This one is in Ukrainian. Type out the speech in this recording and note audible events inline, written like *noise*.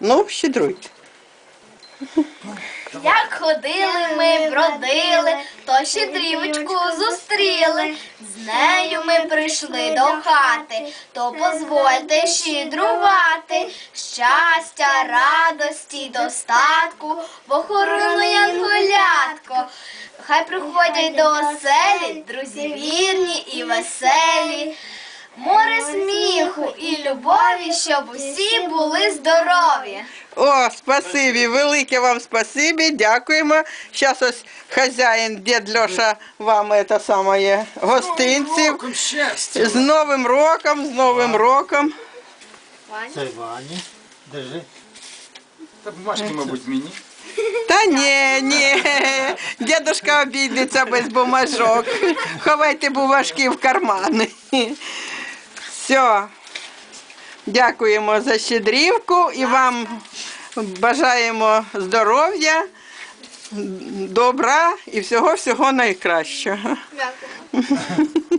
Ну, щедруйте. Як ходили ми, бродили, то щедрівочку зустріли. З нею ми прийшли до хати, то позвольте щедрувати. Щастя, радості, достатку, охорону янголятко. Хай приходять до оселі, друзі вірні і веселі. Любові, щоб усі були здорові. О, спасибі, велике вам спасибі, дякуємо. Зараз ось хазяїн, дід Льоша, вам це саме гостинців. З Новим роком, з Новим роком. Це Вані. Держи. Та бумажки, мабуть, мені. Та ні, ні, дідушка обійдеться без бумажок. Ховайте бумажки в кармани. Все. Дякуємо за щедрівку і вам бажаємо здоров'я, добра і всього-всього найкращого. Дякую. *laughs*